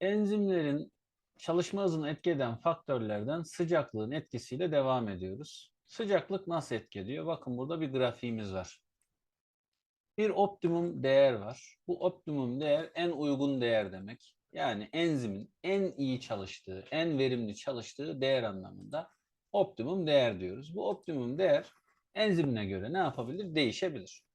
Enzimlerin çalışma hızını etki faktörlerden sıcaklığın etkisiyle devam ediyoruz. Sıcaklık nasıl etki ediyor? Bakın burada bir grafiğimiz var. Bir optimum değer var. Bu optimum değer en uygun değer demek. Yani enzimin en iyi çalıştığı, en verimli çalıştığı değer anlamında optimum değer diyoruz. Bu optimum değer enzimine göre ne yapabilir? Değişebilir.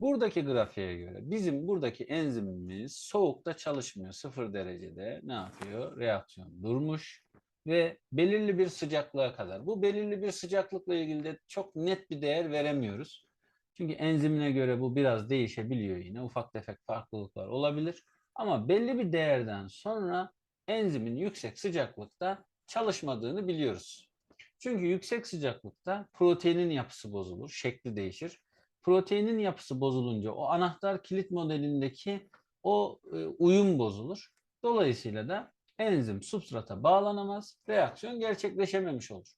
Buradaki grafiğe göre bizim buradaki enzimimiz soğukta çalışmıyor. Sıfır derecede ne yapıyor? Reaksiyon durmuş ve belirli bir sıcaklığa kadar. Bu belirli bir sıcaklıkla ilgili de çok net bir değer veremiyoruz. Çünkü enzimine göre bu biraz değişebiliyor yine. Ufak tefek farklılıklar olabilir. Ama belli bir değerden sonra enzimin yüksek sıcaklıkta çalışmadığını biliyoruz. Çünkü yüksek sıcaklıkta proteinin yapısı bozulur, şekli değişir. Proteinin yapısı bozulunca o anahtar kilit modelindeki o e, uyum bozulur. Dolayısıyla da enzim substrata bağlanamaz, reaksiyon gerçekleşememiş olur.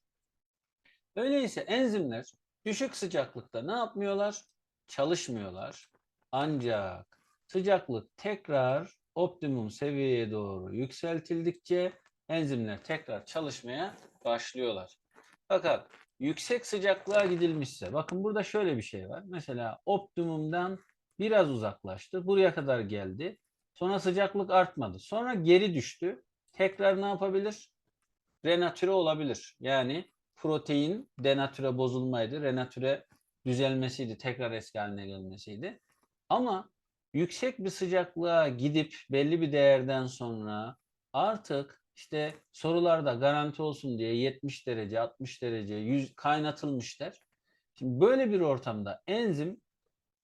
Öyleyse enzimler düşük sıcaklıkta ne yapmıyorlar? Çalışmıyorlar. Ancak sıcaklık tekrar optimum seviyeye doğru yükseltildikçe enzimler tekrar çalışmaya başlıyorlar. Fakat yüksek sıcaklığa gidilmişse, bakın burada şöyle bir şey var. Mesela optimumdan biraz uzaklaştı, buraya kadar geldi. Sonra sıcaklık artmadı. Sonra geri düştü. Tekrar ne yapabilir? Renatüre olabilir. Yani protein denatüre bozulmaydı, renatüre düzelmesiydi, tekrar eski haline gelmesiydi. Ama yüksek bir sıcaklığa gidip belli bir değerden sonra artık işte sorularda garanti olsun diye 70 derece, 60 derece, 100 kaynatılmışlar. Şimdi böyle bir ortamda enzim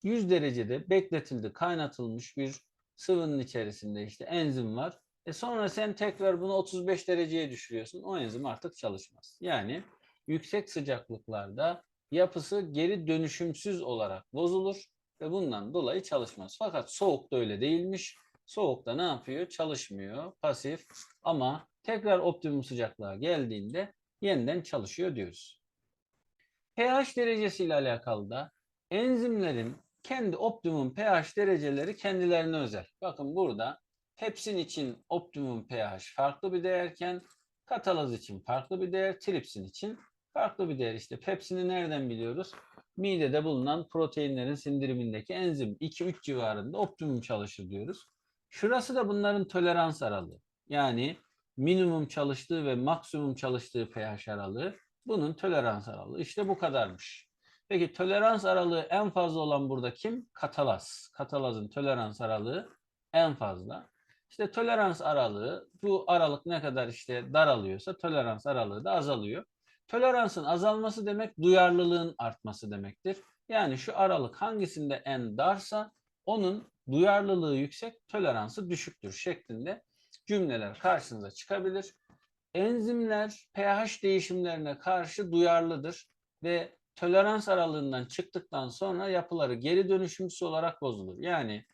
100 derecede bekletildi, kaynatılmış bir sıvının içerisinde işte enzim var. E sonra sen tekrar bunu 35 dereceye düşürüyorsun. O enzim artık çalışmaz. Yani yüksek sıcaklıklarda yapısı geri dönüşümsüz olarak bozulur ve bundan dolayı çalışmaz. Fakat soğukta öyle değilmiş. Soğukta ne yapıyor? Çalışmıyor, pasif ama tekrar optimum sıcaklığa geldiğinde yeniden çalışıyor diyoruz. pH derecesiyle alakalı da enzimlerin kendi optimum pH dereceleri kendilerine özel. Bakın burada hepsin için optimum pH farklı bir değerken katalaz için farklı bir değer, tripsin için farklı bir değer. İşte pepsini nereden biliyoruz? Midede bulunan proteinlerin sindirimindeki enzim 2-3 civarında optimum çalışır diyoruz. Şurası da bunların tolerans aralığı. Yani minimum çalıştığı ve maksimum çalıştığı pH aralığı bunun tolerans aralığı. İşte bu kadarmış. Peki tolerans aralığı en fazla olan burada kim? Katalaz. Katalazın tolerans aralığı en fazla. İşte tolerans aralığı bu aralık ne kadar işte daralıyorsa tolerans aralığı da azalıyor. Toleransın azalması demek duyarlılığın artması demektir. Yani şu aralık hangisinde en darsa onun duyarlılığı yüksek, toleransı düşüktür şeklinde cümleler karşınıza çıkabilir. Enzimler pH değişimlerine karşı duyarlıdır ve tolerans aralığından çıktıktan sonra yapıları geri dönüşümsüz olarak bozulur. Yani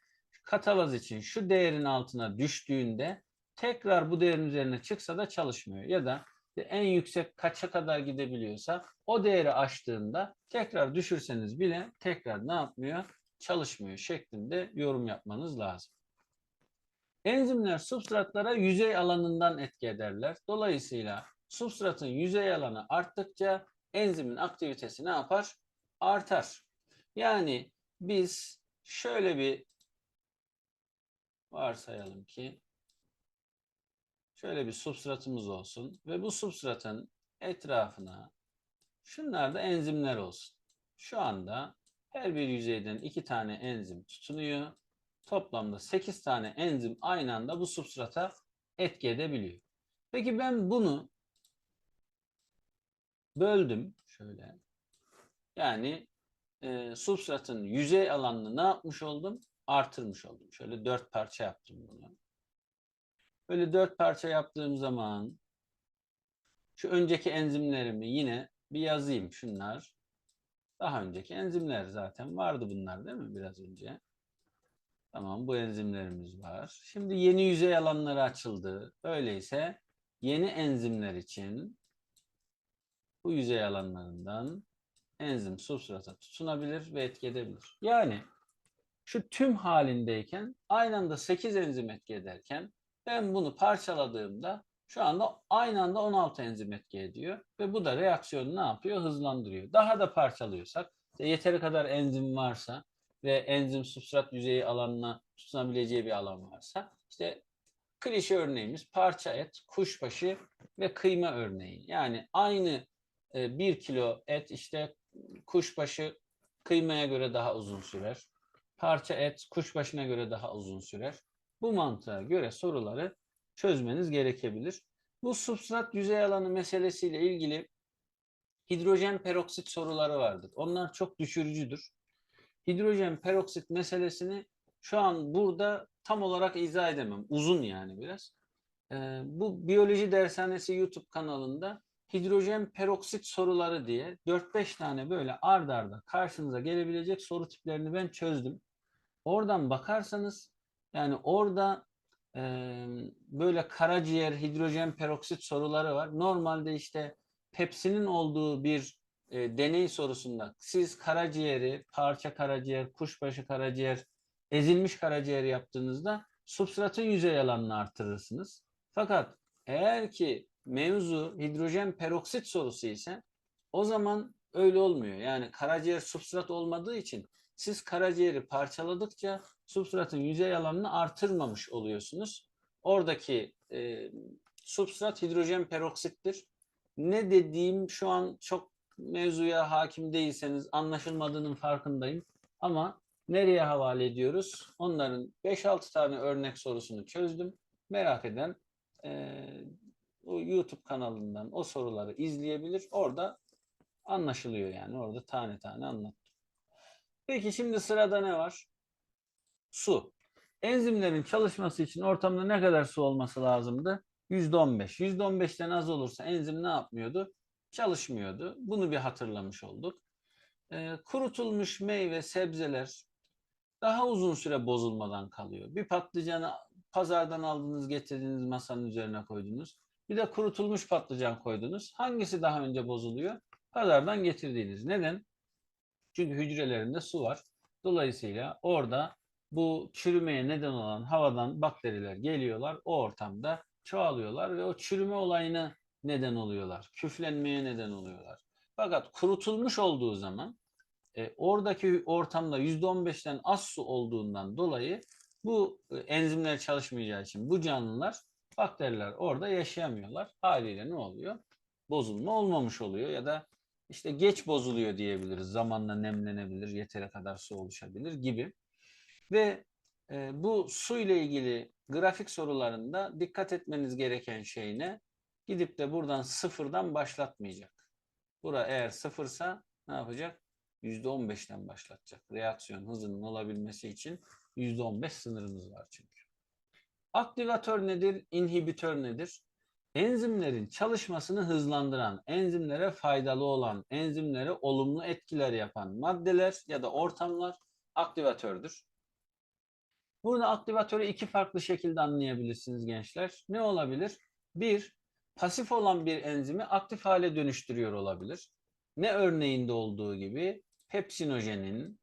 katalaz için şu değerin altına düştüğünde tekrar bu değerin üzerine çıksa da çalışmıyor. Ya da en yüksek kaça kadar gidebiliyorsa o değeri aştığında tekrar düşürseniz bile tekrar ne yapmıyor? Çalışmıyor şeklinde yorum yapmanız lazım. Enzimler substratlara yüzey alanından etki ederler. Dolayısıyla substratın yüzey alanı arttıkça enzimin aktivitesi ne yapar? Artar. Yani biz şöyle bir varsayalım ki şöyle bir substratımız olsun ve bu substratın etrafına şunlar da enzimler olsun. Şu anda her bir yüzeyden iki tane enzim tutunuyor. Toplamda 8 tane enzim aynı anda bu substrata etki edebiliyor. Peki ben bunu böldüm şöyle. Yani e, substratın yüzey alanını ne yapmış oldum? Artırmış oldum. Şöyle dört parça yaptım bunu. Böyle dört parça yaptığım zaman şu önceki enzimlerimi yine bir yazayım şunlar. Daha önceki enzimler zaten vardı bunlar değil mi biraz önce? Tamam bu enzimlerimiz var. Şimdi yeni yüzey alanları açıldı. Öyleyse yeni enzimler için bu yüzey alanlarından enzim substrata tutunabilir ve etki edebilir. Yani şu tüm halindeyken aynı anda 8 enzim etki ederken Ben bunu parçaladığımda şu anda aynı anda 16 enzim etki ediyor ve bu da reaksiyonu ne yapıyor? Hızlandırıyor. Daha da parçalıyorsak yeteri kadar enzim varsa ve enzim substrat yüzeyi alanına tutunabileceği bir alan varsa işte klişe örneğimiz parça et, kuşbaşı ve kıyma örneği. Yani aynı e, 1 kilo et işte kuşbaşı kıymaya göre daha uzun sürer. Parça et kuşbaşına göre daha uzun sürer. Bu mantığa göre soruları çözmeniz gerekebilir. Bu substrat yüzey alanı meselesiyle ilgili hidrojen peroksit soruları vardır. Onlar çok düşürücüdür. Hidrojen peroksit meselesini şu an burada tam olarak izah edemem. Uzun yani biraz. Ee, bu biyoloji dershanesi YouTube kanalında hidrojen peroksit soruları diye 4-5 tane böyle ard arda karşınıza gelebilecek soru tiplerini ben çözdüm. Oradan bakarsanız yani orada e, böyle karaciğer hidrojen peroksit soruları var. Normalde işte Pepsi'nin olduğu bir e, deney sorusunda siz karaciğeri, parça karaciğer, kuşbaşı karaciğer, ezilmiş karaciğer yaptığınızda substratın yüzey alanını artırırsınız. Fakat eğer ki mevzu hidrojen peroksit sorusu ise o zaman öyle olmuyor. Yani karaciğer substrat olmadığı için siz karaciğeri parçaladıkça substratın yüzey alanını artırmamış oluyorsunuz. Oradaki e, substrat hidrojen peroksittir. Ne dediğim şu an çok mevzuya hakim değilseniz anlaşılmadığının farkındayım. Ama nereye havale ediyoruz? Onların 5-6 tane örnek sorusunu çözdüm. Merak eden e, o YouTube kanalından o soruları izleyebilir. Orada anlaşılıyor yani. Orada tane tane anlattım. Peki şimdi sırada ne var? Su. Enzimlerin çalışması için ortamda ne kadar su olması lazımdı? %15. %15'ten az olursa enzim ne yapmıyordu? Çalışmıyordu. Bunu bir hatırlamış olduk. Ee, kurutulmuş meyve, sebzeler daha uzun süre bozulmadan kalıyor. Bir patlıcanı pazardan aldınız, getirdiğiniz masanın üzerine koydunuz. Bir de kurutulmuş patlıcan koydunuz. Hangisi daha önce bozuluyor? Pazardan getirdiğiniz. Neden? Çünkü hücrelerinde su var. Dolayısıyla orada bu çürümeye neden olan havadan bakteriler geliyorlar. O ortamda çoğalıyorlar ve o çürüme olayına neden oluyorlar. Küflenmeye neden oluyorlar. Fakat kurutulmuş olduğu zaman e, oradaki ortamda %15'ten az su olduğundan dolayı bu e, enzimler çalışmayacağı için bu canlılar bakteriler orada yaşayamıyorlar. Haliyle ne oluyor? Bozulma olmamış oluyor ya da işte geç bozuluyor diyebiliriz. Zamanla nemlenebilir, yeteri kadar su oluşabilir gibi. Ve e, bu su ile ilgili grafik sorularında dikkat etmeniz gereken şey ne? Gidip de buradan sıfırdan başlatmayacak. Bura eğer sıfırsa ne yapacak? %15'ten başlatacak. Reaksiyon hızının olabilmesi için %15 sınırımız var çünkü. Aktivatör nedir? İnhibitör nedir? Enzimlerin çalışmasını hızlandıran, enzimlere faydalı olan, enzimlere olumlu etkiler yapan maddeler ya da ortamlar aktivatördür. Burada aktivatörü iki farklı şekilde anlayabilirsiniz gençler. Ne olabilir? Bir, pasif olan bir enzimi aktif hale dönüştürüyor olabilir. Ne örneğinde olduğu gibi pepsinojenin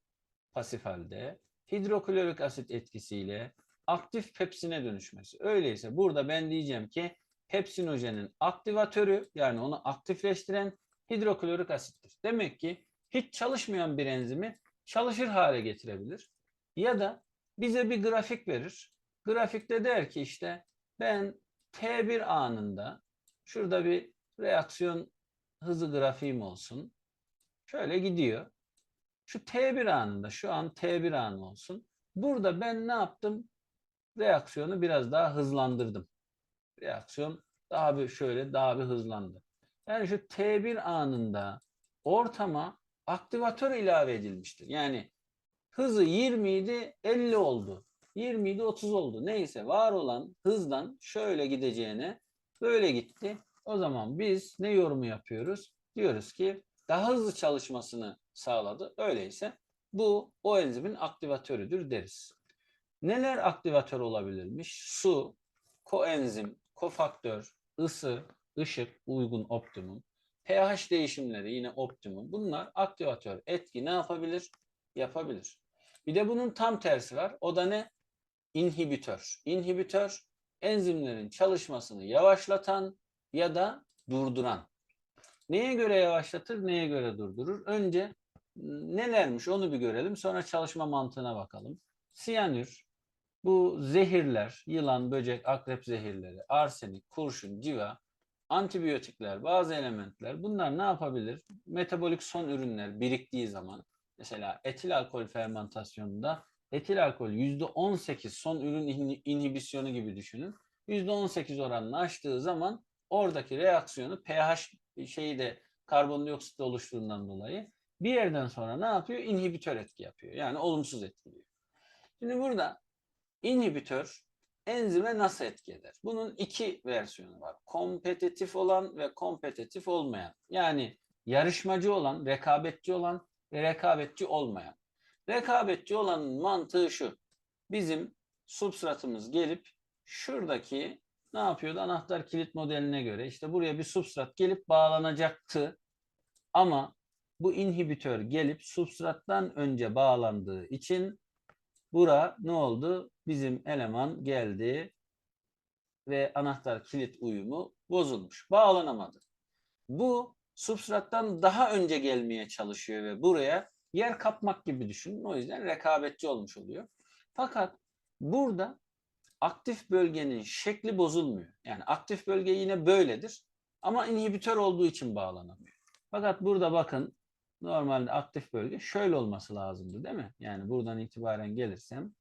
pasif halde hidroklorik asit etkisiyle aktif pepsine dönüşmesi. Öyleyse burada ben diyeceğim ki pepsinojenin aktivatörü yani onu aktifleştiren hidroklorik asittir. Demek ki hiç çalışmayan bir enzimi çalışır hale getirebilir. Ya da bize bir grafik verir. Grafikte der ki işte ben T1 anında şurada bir reaksiyon hızı grafiğim olsun. Şöyle gidiyor. Şu T1 anında şu an T1 anı olsun. Burada ben ne yaptım? Reaksiyonu biraz daha hızlandırdım. Reaksiyon daha bir şöyle daha bir hızlandı. Yani şu T1 anında ortama aktivatör ilave edilmiştir. Yani hızı 20 idi 50 oldu. 20 idi 30 oldu. Neyse var olan hızdan şöyle gideceğine böyle gitti. O zaman biz ne yorumu yapıyoruz? Diyoruz ki daha hızlı çalışmasını sağladı. Öyleyse bu o enzimin aktivatörüdür deriz. Neler aktivatör olabilirmiş? Su, koenzim, kofaktör, ısı, ışık, uygun optimum, pH değişimleri yine optimum. Bunlar aktivatör etki ne yapabilir? Yapabilir. Bir de bunun tam tersi var. O da ne? İnhibitör. İnhibitör enzimlerin çalışmasını yavaşlatan ya da durduran. Neye göre yavaşlatır, neye göre durdurur? Önce m, nelermiş onu bir görelim. Sonra çalışma mantığına bakalım. Siyanür, bu zehirler, yılan, böcek, akrep zehirleri, arsenik, kurşun, civa, antibiyotikler, bazı elementler bunlar ne yapabilir? Metabolik son ürünler biriktiği zaman mesela etil alkol fermentasyonunda etil alkol %18 son ürün inhi- inhibisyonu gibi düşünün. %18 oranını aştığı zaman oradaki reaksiyonu pH şeyi de karbondioksit oluştuğundan dolayı bir yerden sonra ne yapıyor? İnhibitör etki yapıyor. Yani olumsuz etkiliyor. Şimdi burada inhibitör enzime nasıl etki eder? Bunun iki versiyonu var. Kompetitif olan ve kompetitif olmayan. Yani yarışmacı olan, rekabetçi olan ve rekabetçi olmayan. Rekabetçi olanın mantığı şu. Bizim substratımız gelip şuradaki ne yapıyordu? Anahtar kilit modeline göre işte buraya bir substrat gelip bağlanacaktı. Ama bu inhibitör gelip substrattan önce bağlandığı için bura ne oldu? Bizim eleman geldi ve anahtar kilit uyumu bozulmuş. Bağlanamadı. Bu substrattan daha önce gelmeye çalışıyor ve buraya yer kapmak gibi düşünün. O yüzden rekabetçi olmuş oluyor. Fakat burada aktif bölgenin şekli bozulmuyor. Yani aktif bölge yine böyledir ama inhibitör olduğu için bağlanamıyor. Fakat burada bakın normalde aktif bölge şöyle olması lazımdı değil mi? Yani buradan itibaren gelirsem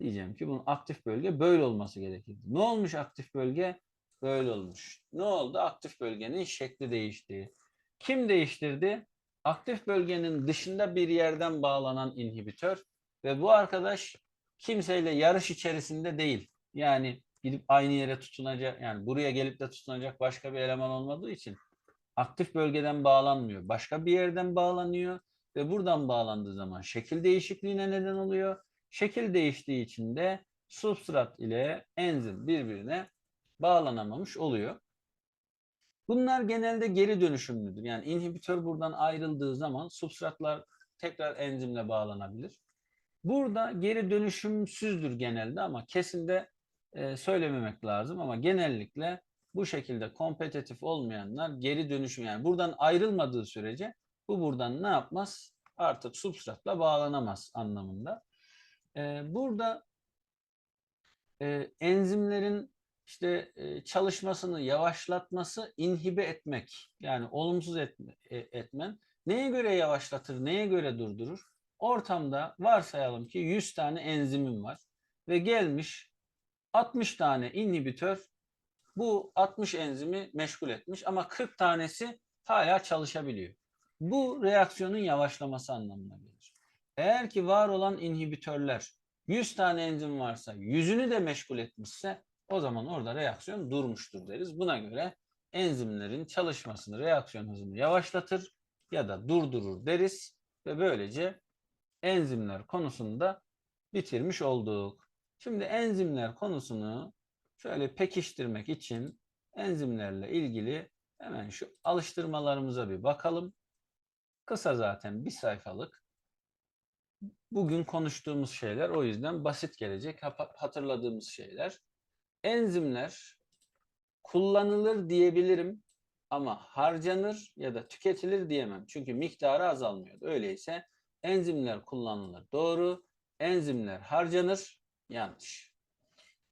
diyeceğim ki bunun aktif bölge böyle olması gerekirdi. Ne olmuş aktif bölge? Böyle olmuş. Ne oldu? Aktif bölgenin şekli değişti. Kim değiştirdi? Aktif bölgenin dışında bir yerden bağlanan inhibitör ve bu arkadaş kimseyle yarış içerisinde değil. Yani gidip aynı yere tutunacak yani buraya gelip de tutunacak başka bir eleman olmadığı için aktif bölgeden bağlanmıyor. Başka bir yerden bağlanıyor ve buradan bağlandığı zaman şekil değişikliğine neden oluyor. Şekil değiştiği için de substrat ile enzim birbirine bağlanamamış oluyor. Bunlar genelde geri dönüşümlüdür. Yani inhibitör buradan ayrıldığı zaman substratlar tekrar enzimle bağlanabilir. Burada geri dönüşümsüzdür genelde ama kesin de e, söylememek lazım ama genellikle bu şekilde kompetitif olmayanlar geri dönüşüm yani buradan ayrılmadığı sürece bu buradan ne yapmaz? Artık substratla bağlanamaz anlamında. E, burada e, enzimlerin işte e, çalışmasını yavaşlatması inhibe etmek yani olumsuz e, etmen neye göre yavaşlatır neye göre durdurur ortamda varsayalım ki 100 tane enzimim var ve gelmiş 60 tane inhibitör bu 60 enzimi meşgul etmiş ama 40 tanesi hala çalışabiliyor. Bu reaksiyonun yavaşlaması anlamına gelir. Eğer ki var olan inhibitörler 100 tane enzim varsa yüzünü de meşgul etmişse o zaman orada reaksiyon durmuştur deriz. Buna göre enzimlerin çalışmasını, reaksiyon hızını yavaşlatır ya da durdurur deriz ve böylece enzimler konusunda bitirmiş olduk. Şimdi enzimler konusunu şöyle pekiştirmek için enzimlerle ilgili hemen şu alıştırmalarımıza bir bakalım. Kısa zaten bir sayfalık. Bugün konuştuğumuz şeyler o yüzden basit gelecek. Hatırladığımız şeyler. Enzimler kullanılır diyebilirim ama harcanır ya da tüketilir diyemem. Çünkü miktarı azalmıyor. Öyleyse enzimler kullanılır. Doğru. Enzimler harcanır. Yanlış.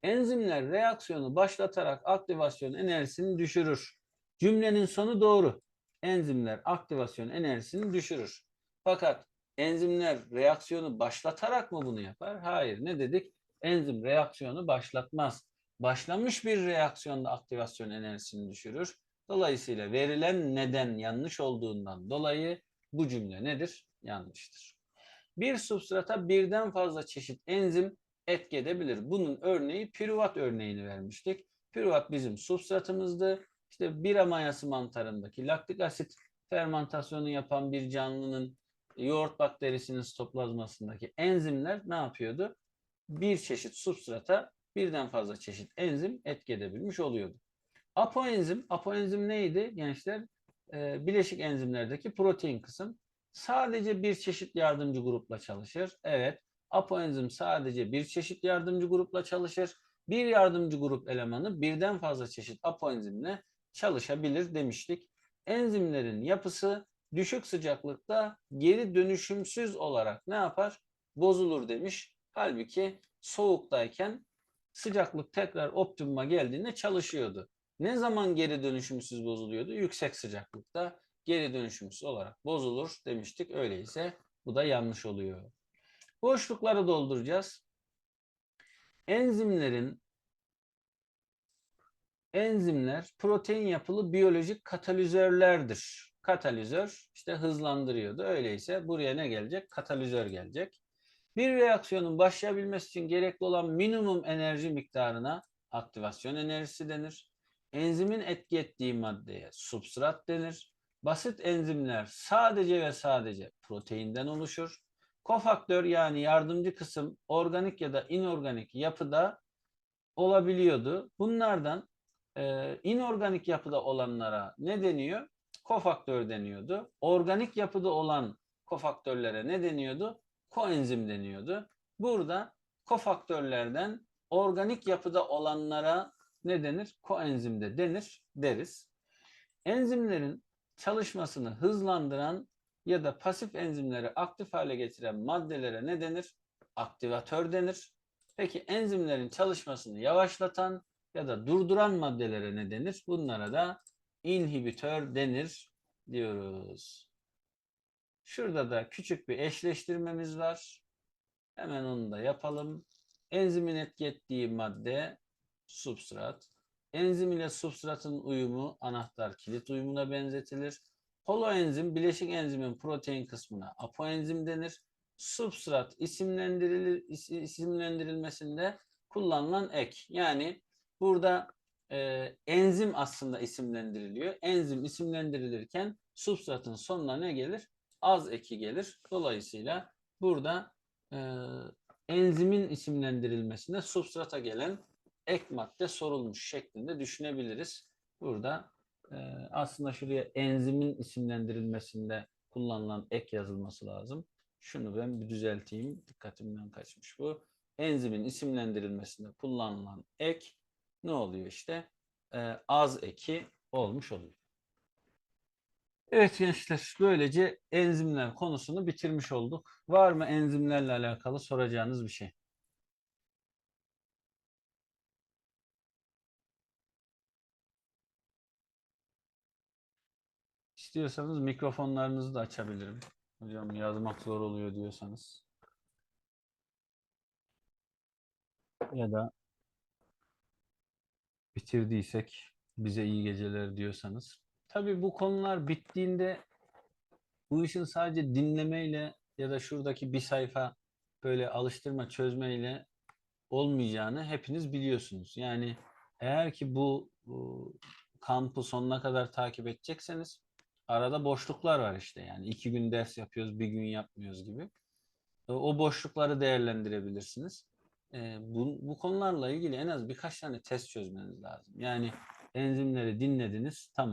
Enzimler reaksiyonu başlatarak aktivasyon enerjisini düşürür. Cümlenin sonu doğru. Enzimler aktivasyon enerjisini düşürür. Fakat enzimler reaksiyonu başlatarak mı bunu yapar? Hayır. Ne dedik? Enzim reaksiyonu başlatmaz. Başlamış bir reaksiyonda aktivasyon enerjisini düşürür. Dolayısıyla verilen neden yanlış olduğundan dolayı bu cümle nedir? Yanlıştır. Bir substrata birden fazla çeşit enzim etki edebilir. Bunun örneği pürüvat örneğini vermiştik. Pürüvat bizim substratımızdı. İşte bira mayası mantarındaki laktik asit fermentasyonu yapan bir canlının yoğurt bakterisinin stoplazmasındaki enzimler ne yapıyordu? Bir çeşit substrata birden fazla çeşit enzim etki edebilmiş oluyordu. Apoenzim, apoenzim neydi gençler? Ee, bileşik enzimlerdeki protein kısım. Sadece bir çeşit yardımcı grupla çalışır. Evet, apoenzim sadece bir çeşit yardımcı grupla çalışır bir yardımcı grup elemanı birden fazla çeşit apoenzimle çalışabilir demiştik. Enzimlerin yapısı düşük sıcaklıkta geri dönüşümsüz olarak ne yapar? Bozulur demiş. Halbuki soğuktayken sıcaklık tekrar optimuma geldiğinde çalışıyordu. Ne zaman geri dönüşümsüz bozuluyordu? Yüksek sıcaklıkta geri dönüşümsüz olarak bozulur demiştik. Öyleyse bu da yanlış oluyor. Boşlukları dolduracağız. Enzimlerin enzimler protein yapılı biyolojik katalizörlerdir. Katalizör işte hızlandırıyordu. Öyleyse buraya ne gelecek? Katalizör gelecek. Bir reaksiyonun başlayabilmesi için gerekli olan minimum enerji miktarına aktivasyon enerjisi denir. Enzimin etki ettiği maddeye substrat denir. Basit enzimler sadece ve sadece proteinden oluşur. Kofaktör yani yardımcı kısım organik ya da inorganik yapıda olabiliyordu. Bunlardan e, inorganik yapıda olanlara ne deniyor? Kofaktör deniyordu. Organik yapıda olan kofaktörlere ne deniyordu? Koenzim deniyordu. Burada kofaktörlerden organik yapıda olanlara ne denir? Koenzim de denir deriz. Enzimlerin çalışmasını hızlandıran ya da pasif enzimleri aktif hale getiren maddelere ne denir? Aktivatör denir. Peki enzimlerin çalışmasını yavaşlatan ya da durduran maddelere ne denir? Bunlara da inhibitör denir diyoruz. Şurada da küçük bir eşleştirmemiz var. Hemen onu da yapalım. Enzimin etki ettiği madde substrat. Enzim ile substratın uyumu anahtar kilit uyumuna benzetilir. Holoenzim bileşik enzimin protein kısmına apoenzim denir. Substrat isimlendirilir is- isimlendirilmesinde kullanılan ek. Yani burada e, enzim aslında isimlendiriliyor. Enzim isimlendirilirken substratın sonuna ne gelir? Az eki gelir. Dolayısıyla burada e, enzimin isimlendirilmesinde substrata gelen ek madde sorulmuş şeklinde düşünebiliriz. Burada e, aslında şuraya enzimin isimlendirilmesinde kullanılan ek yazılması lazım. Şunu ben bir düzelteyim. Dikkatimden kaçmış bu. Enzimin isimlendirilmesinde kullanılan ek ne oluyor işte? E, az eki olmuş oluyor. Evet gençler, böylece enzimler konusunu bitirmiş olduk. Var mı enzimlerle alakalı soracağınız bir şey? İstiyorsanız mikrofonlarınızı da açabilirim. Hocam yazmak zor oluyor diyorsanız. Ya da bitirdiysek bize iyi geceler diyorsanız. Tabii bu konular bittiğinde bu işin sadece dinlemeyle ya da şuradaki bir sayfa böyle alıştırma çözmeyle olmayacağını hepiniz biliyorsunuz. Yani eğer ki bu, bu kampı sonuna kadar takip edecekseniz arada boşluklar var işte yani iki gün ders yapıyoruz bir gün yapmıyoruz gibi. E, O boşlukları değerlendirebilirsiniz. E, bu, bu konularla ilgili en az birkaç tane test çözmeniz lazım. Yani enzimleri dinlediniz tamam.